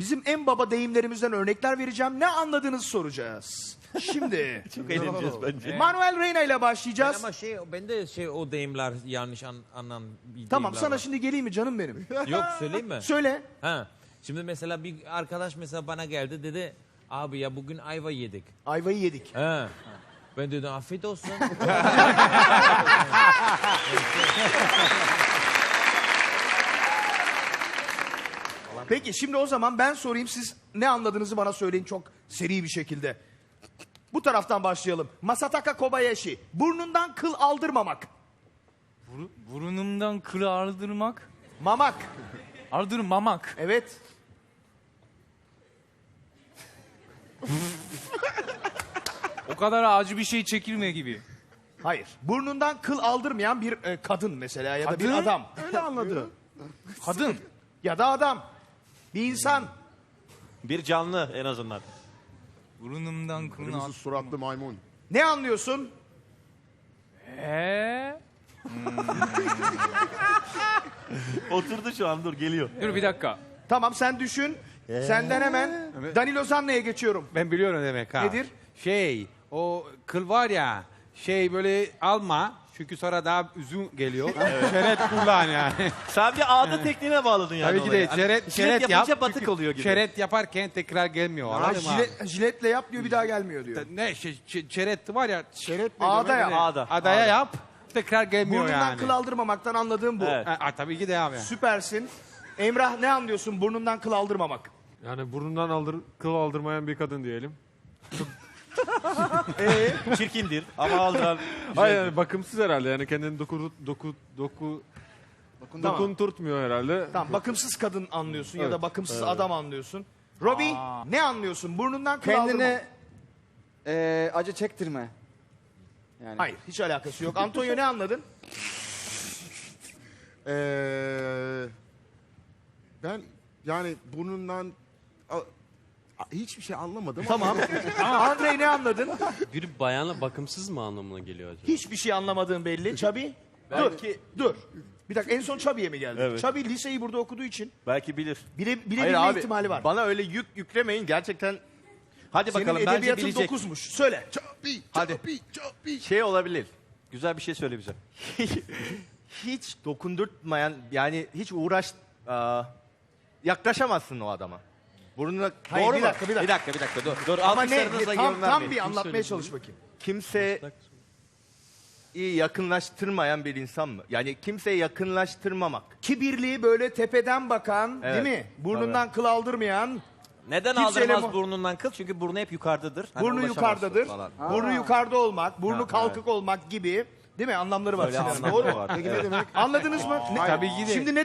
Bizim en baba deyimlerimizden örnekler vereceğim. Ne anladığınızı soracağız. Şimdi Çok eğleneceğiz bence. Manuel Reyna ile Ben başlayacağız. ama şey ben de şey o deyimler yanlış an, anlam bir Tamam deyimler sana var. şimdi geleyim mi canım benim? Yok söyleyeyim mi? Söyle. ha. Şimdi mesela bir arkadaş mesela bana geldi dedi abi ya bugün ayva yedik. Ayvayı yedik. Ha. Ben dedim afiyet olsun. Peki şimdi o zaman ben sorayım siz ne anladığınızı bana söyleyin çok seri bir şekilde. Bu taraftan başlayalım. Masataka Kobayashi. Burnundan kıl aldırmamak. Buru- burunumdan kıl aldırmak. Mamak. Aldırmamak. Evet. O kadar acı bir şey çekilme gibi. Hayır. Burnundan kıl aldırmayan bir e, kadın mesela ya da bir Kadın? adam. Öyle anladı. Kadın. Ya da adam. Bir insan. Bir canlı en azından. Burunumdan kılını Kırmızı al. suratlı maymun. Ne anlıyorsun? Eee? Oturdu şu an dur geliyor. Dur bir dakika. Tamam sen düşün. Senden hemen Danilo Zanna'ya geçiyorum. Ben biliyorum demek ha. Nedir? Şey, o kıl var ya, şey böyle alma. Çünkü sonra daha uzun geliyor. Şeret kullan yani. Sen bir ağda tekniğine bağladın yani Tabii ki de olayı. şeret, Jilet şeret yap. yapınca batık Çünkü oluyor gibi. Şeret yaparken tekrar gelmiyor. Ha, anladın mı? jilet, jiletle yap diyor bir daha gelmiyor diyor. Ne şey, şey, şeret var ya. Şeret mi? Ağda yap. Ağda. Adaya yap. Tekrar gelmiyor Burnundan yani. kıl aldırmamaktan anladığım bu. Evet. Ha, ha, tabii ki de abi. Süpersin. Emrah ne anlıyorsun burnundan kıl aldırmamak? Yani burnundan aldır, kıl aldırmayan bir kadın diyelim. Çirkindir ama aldıran Hayır yani bakımsız herhalde yani kendini doku doku doku Tamam. dokunturtmuyor herhalde. Tamam bakımsız kadın anlıyorsun ya da Evet, bakımsız adam anlıyorsun. Robbie ne anlıyorsun? Burnundan kıl. Kendine eee, acı çektirme. Yani Hayır hiç alakası yok. Antonio ne anladın? Ee, ben yani burnundan a- hiçbir şey anlamadım Tamam. Andrei ne anladın? Bir bayanla bakımsız mı anlamına geliyor acaba? Hiçbir şey anlamadığın belli. Çabi? Dur. Dur. Bir dakika en son Çabi'ye mi geldi? Evet. Çabi liseyi burada okuduğu için belki bilir. bile, Hayır bilebilme abi ihtimali var. bana öyle yük yüklemeyin gerçekten. Hadi Senin bakalım bence edebiyatın bilecek. 9'muş. Söyle. Çapi, Hadi. çapi, çapi. Şey olabilir. Güzel bir şey söyle bize. hiç dokundurtmayan yani hiç uğraş aa, yaklaşamazsın o adama. Burnuna Hayır, doğru bir mu? dakika, bir dakika. bir dakika bir dakika dur. Dur Ama ne? alkışlarınızla Tam, tam vermeyin. bir anlatmaya çalış bakayım. Kimse iyi yakınlaştırmayan bir insan mı? Yani kimseye yakınlaştırmamak. Kibirli böyle tepeden bakan Evet, değil mi? Burnundan kıl aldırmayan. Neden Kimseyle aldırmaz mu- burnundan kıl? Çünkü burnu hep yukarıdadır. Hani burnu ulaşamazsın yukarıdadır. falan. Burnu yukarıda olmak, burnu Ha, kalkık olmak gibi. Değil mi? Anlamları var. Öyle anlamları Doğru mu? var. Peki ne demek? Anladınız mı? Ne- Tabii ki de. Şimdi ne